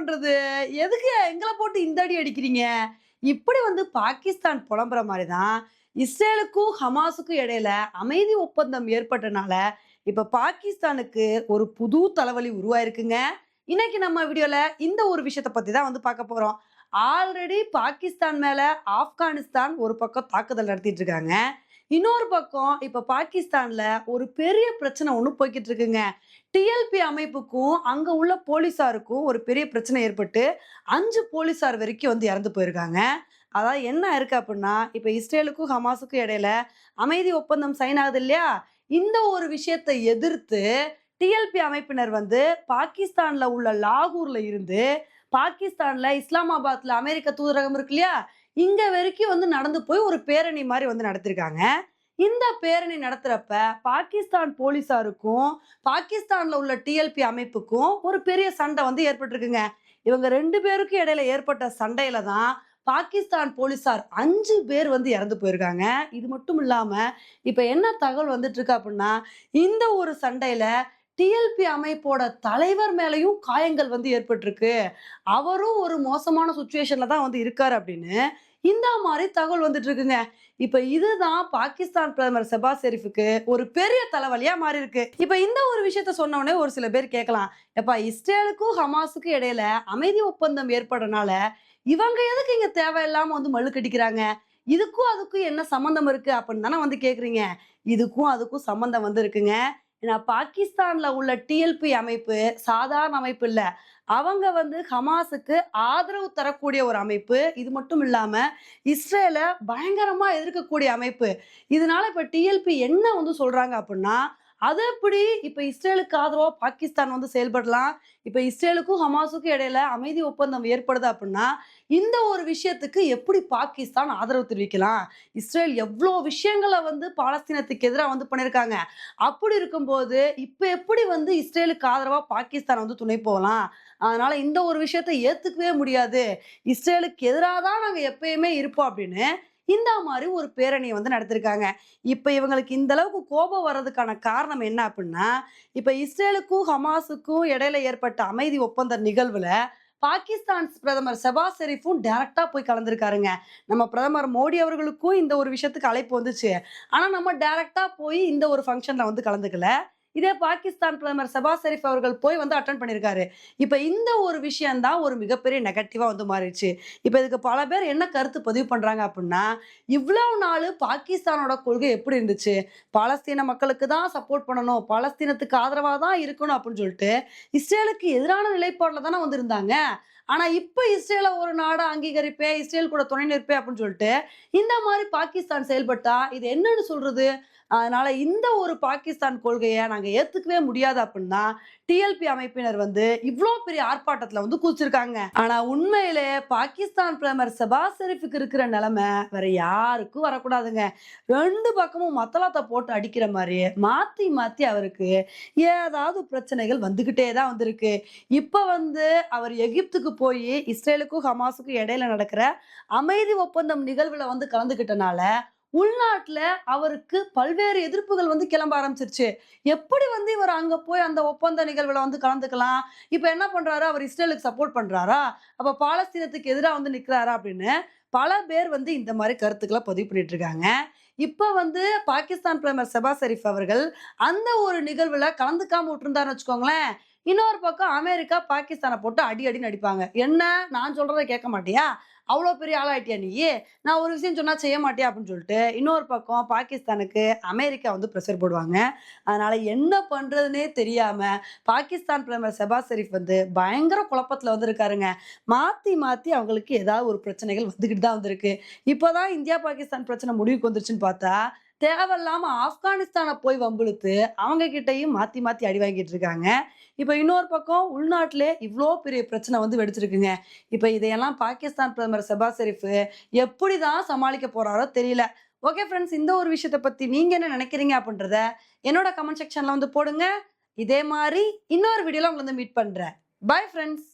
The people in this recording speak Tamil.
பண்றது? எதுக்கு எங்களை போட்டு இந்த அடி அடிக்கிறீங்க? இப்படி வந்து பாகிஸ்தான் புலம்புற மாதிரி தான் இஸ்ரேலுக்கும் ஹமாஸுக்கும் இடையில அமைதி ஒப்பந்தம் ஏற்பட்டனால இப்ப பாகிஸ்தானுக்கு ஒரு புது தலைவலி உருவாயிருக்குங்க. இன்னைக்கு நம்ம வீடியோல இந்த ஒரு விஷயத்தை பத்தி தான் வந்து பார்க்க போறோம். ஆல்ரெடி பாகிஸ்தான் மேல ஆப்கானிஸ்தான் ஒரு பக்கம் தாக்குதல் நடத்திட்டு இருக்காங்க. இன்னொரு பக்கம் இப்ப பாகிஸ்தான்ல ஒரு பெரிய பிரச்சனை ஒண்ணு போய்கிட்டு இருக்குங்க டிஎல்பி அமைப்புக்கும் அங்க உள்ள போலீசாருக்கும் ஒரு பெரிய பிரச்சனை ஏற்பட்டு அஞ்சு போலீசார் வரைக்கும் வந்து இறந்து போயிருக்காங்க. அதாவது என்ன இருக்கு அப்படின்னா இப்ப இஸ்ரேலுக்கும் ஹமாஸுக்கும் இடையில அமைதி ஒப்பந்தம் சைன் ஆகுது இல்லையா? இந்த ஒரு விஷயத்தை எதிர்த்து டிஎல்பி அமைப்பினர் வந்து பாகிஸ்தான்ல உள்ள லாகூர்ல இருந்து பாகிஸ்தான்ல இஸ்லாமாபாத்ல அமெரிக்க தூதரகம் இருக்கு இல்லையா? இங்க வரைக்கும் வந்து நடந்து போய் ஒரு பேரணி மாதிரி வந்து நடத்திருக்காங்க. இந்த பேரணி நடத்துறப்ப பாகிஸ்தான் போலீசாருக்கும் பாகிஸ்தான்ல உள்ள டிஎல்பி அமைப்புக்கும் ஒரு பெரிய சண்டை வந்து ஏற்பட்டிருக்குங்க. இவங்க ரெண்டு பேருக்கும் இடையில ஏற்பட்ட சண்டையில தான் பாகிஸ்தான் போலீசார் அஞ்சு பேர் வந்து இறந்து போயிருக்காங்க. இது மட்டும் இல்லாம இப்ப என்ன தகவல் வந்துட்டு இருக்கு அப்படின்னா இந்த ஒரு சண்டையில டிஎல்பி அமைப்போட தலைவர் மேலேயும் காயங்கள் வந்து ஏற்பட்டிருக்கு. அவரும் ஒரு மோசமான சுச்சுவேஷன்ல தான் வந்து இருக்காரு அப்படின்னு இந்த மாதிரி தகவல் வந்துட்டு இருக்குங்க. இப்ப இதுதான் பாகிஸ்தான் பிரதமர் செபா ஷெரீஃபுக்கு ஒரு பெரிய தலைவலியா மாறி இருக்கு இப்ப இந்த ஒரு விஷயத்த சொன்ன ஒரு சில பேர் கேட்கலாம். எப்பா இஸ்ரேலுக்கும் ஹமாஸுக்கும் இடையில அமைதி ஒப்பந்தம் ஏற்படுறனால இவங்க எதுக்கு இங்க தேவையில்லாம வந்து மல்லு கட்டிக்கிறாங்க இதுக்கும் அதுக்கும் என்ன சம்மந்தம் இருக்கு அப்படின்னு தானே வந்து கேக்குறீங்க. இதுக்கும் அதுக்கும் சம்மந்தம் வந்து இருக்குங்க. ஏன்னா பாகிஸ்தான்ல உள்ள டிஎல்பி அமைப்பு சாதாரண அமைப்பு இல்ல. அவங்க வந்து ஹமாஸுக்கு ஆதரவு தரக்கூடிய ஒரு அமைப்பு. இது மட்டும் இல்லாம இஸ்ரேலை பயங்கரமா எதிர்க்கக்கூடிய அமைப்பு. இதனால இப்ப டிஎல்பி என்ன வந்து சொல்றாங்க அப்படின்னா அது எப்படி இப்ப இஸ்ரேலுக்கு ஆதரவா பாகிஸ்தான் வந்து செயல்படலாம்? இப்ப இஸ்ரேலுக்கும் ஹமாஸுக்கும் இடையில அமைதி ஒப்பந்தம் ஏற்படுது அப்படின்னா இந்த ஒரு விஷயத்துக்கு எப்படி பாகிஸ்தான் ஆதரவு தெரிவிக்கலாம்? இஸ்ரேல் எவ்வளோ விஷயங்களை வந்து பாலஸ்தீனத்துக்கு எதிராக வந்து பண்ணியிருக்காங்க. அப்படி இருக்கும்போது இப்போ எப்படி வந்து இஸ்ரேலுக்கு ஆதரவா பாகிஸ்தான் வந்து துணை போகலாம்? அதனால இந்த ஒரு விஷயத்தை ஏத்துக்கவே முடியாது. இஸ்ரேலுக்கு எதிராக தான் நாங்கள் எப்பயுமே இருப்போம் அப்படின்னு இந்த மாதிரி ஒரு பேரணியை வந்து நடத்திருக்காங்க. இப்போ இவங்களுக்கு இந்த அளவுக்கு கோபம் வர்றதுக்கான காரணம் என்ன அப்படின்னா இப்போ இஸ்ரேலுக்கும் ஹமாஸுக்கும் இடையில ஏற்பட்ட அமைதி ஒப்பந்த நிகழ்வுல பாகிஸ்தான் பிரதமர் செபா ஷெரீஃபும் டைரக்டா போய் கலந்துருக்காருங்க. நம்ம பிரதமர் மோடி அவர்களுக்கும் இந்த ஒரு விஷயத்துக்கு அழைப்பு வந்துச்சு. ஆனா நம்ம டைரக்டா போய் இந்த ஒரு ஃபங்க்ஷன்ல வந்து கலந்துக்கல. இதே பாகிஸ்தான் பிரதமர் செபா ஷெரீஃப் அவர்கள் போய் வந்து அட்டன் பண்ணியிருக்காரு இப்போ இந்த ஒரு விஷயந்தான் ஒரு மிகப்பெரிய நெகட்டிவாக வந்து மாறிடுச்சு. இப்போ இதுக்கு பல பேர் என்ன கருத்து பதிவு பண்ணுறாங்க அப்படின்னா இவ்வளவு நாள் பாகிஸ்தானோட கொள்கை எப்படி இருந்துச்சு? பாலஸ்தீன மக்களுக்கு தான் சப்போர்ட் பண்ணணும் பாலஸ்தீனத்துக்கு ஆதரவாக தான் இருக்கணும் அப்படின்னு சொல்லிட்டு இஸ்ரேலுக்கு எதிரான நிலைப்பாடில் தானே வந்திருந்தாங்க ஆனால் இப்போ இஸ்ரேலை ஒரு நாடாக அங்கீகரிப்பே இஸ்ரேல் கூட துணை நிற்பேன் அப்படின்னு சொல்லிட்டு இந்த மாதிரி பாகிஸ்தான் செயல்பட்டா இது என்னன்னு சொல்றது? அதனால இந்த ஒரு பாகிஸ்தான் கொள்கையை நாங்கள் ஏற்றுக்கவே முடியாது அப்படின்னா டிஎல்பி அமைப்பினர் வந்து இவ்வளோ பெரிய ஆர்ப்பாட்டத்தில் வந்து கூச்சிருக்காங்க ஆனால் உண்மையிலே பாகிஸ்தான் பிரதமர் செபா ஷெரீஃபுக்கு இருக்கிற நிலைமை வேற யாருக்கும் வரக்கூடாதுங்க. ரெண்டு பக்கமும் மத்தளத்தை போட்டு அடிக்கிற மாதிரி மாற்றி மாற்றி அவருக்கு ஏதாவது பிரச்சனைகள் வந்துக்கிட்டே தான் வந்திருக்கு. இப்போ வந்து அவர் எகிப்துக்கு போய் இஸ்ரேலுக்கும் ஹமாஸுக்கும் இடையில நடக்கிற அமைதி ஒப்பந்தம் நிகழ்வுல வந்து கலந்துக்கிட்டனால உள்நாட்டில் அவருக்கு பல்வேறு எதிர்ப்புகள் வந்து கிளம்ப ஆரம்பிச்சிருச்சு. எப்படி வந்து இவர் அங்கே போய் அந்த ஒப்பந்த நிகழ்வில் வந்து கலந்துக்கலாம்? இப்போ என்ன பண்ணுறாரு அவர் இஸ்ரேலுக்கு சப்போர்ட் பண்ணுறாரா அப்போ பாலஸ்தீனத்துக்கு எதிராக வந்து நிற்கிறாரா அப்படின்னு பல பேர் வந்து இந்த மாதிரி கருத்துக்களை பதிவு பண்ணிட்டு இருக்காங்க. இப்போ வந்து பாகிஸ்தான் பிரதமர் செபா ஷெரீஃப் அவர்கள் அந்த ஒரு நிகழ்வில் கலந்துக்காம விட்டுருந்தாருன்னு வச்சுக்கோங்களேன். இன்னொரு பக்கம் அமெரிக்கா பாகிஸ்தானை போட்டு அடி அடி நடிப்பாங்க என்ன? நான் சொல்றதை கேட்க மாட்டியா? அவ்வளோ பெரிய ஆளாயிட்டியா நீ? நான் ஒரு விஷயம் சொன்னால் செய்ய மாட்டியா? அப்படின்னு சொல்லிட்டு இன்னொரு பக்கம் பாகிஸ்தானுக்கு அமெரிக்கா வந்து ப்ரெஷர் போடுவாங்க. அதனால் என்ன பண்ணுறதுனே தெரியாமல் பாகிஸ்தான் பிரதமர் செபா ஷெரீஃப் வந்து பயங்கர குழப்பத்தில் வந்து இருக்காருங்க மாற்றி அவங்களுக்கு ஏதாவது ஒரு பிரச்சனைகள் வந்துக்கிட்டு தான் வந்திருக்கு. இப்போ தான் இந்தியா பாகிஸ்தான் பிரச்சனை முடிவுக்கு வந்துருச்சுன்னு பார்த்தா தேவையில்லாம ஆப்கானிஸ்தானை போய் வம்பிழுத்து அவங்க கிட்டயும் மாத்தி மாத்தி அடி வாங்கிட்டு இருக்காங்க. இப்போ இன்னொரு பக்கம் உள்நாட்டிலே இவ்வளோ பெரிய பிரச்சனை வந்து வெடிச்சிருக்குங்க. இப்போ இதையெல்லாம் பாகிஸ்தான் பிரதமர் செபா ஷெரீஃப் எப்படி தான் சமாளிக்க போறாரோ தெரியல. ஓகே ஃப்ரெண்ட்ஸ் இந்த ஒரு விஷயத்தை பத்தி நீங்க என்ன நினைக்கிறீங்க அப்படின்றத என்னோட கமெண்ட் செக்ஷன்ல வந்து போடுங்க. இதே மாதிரி இன்னொரு வீடியோல உங்களை வந்து மீட் பண்றேன். Bye friends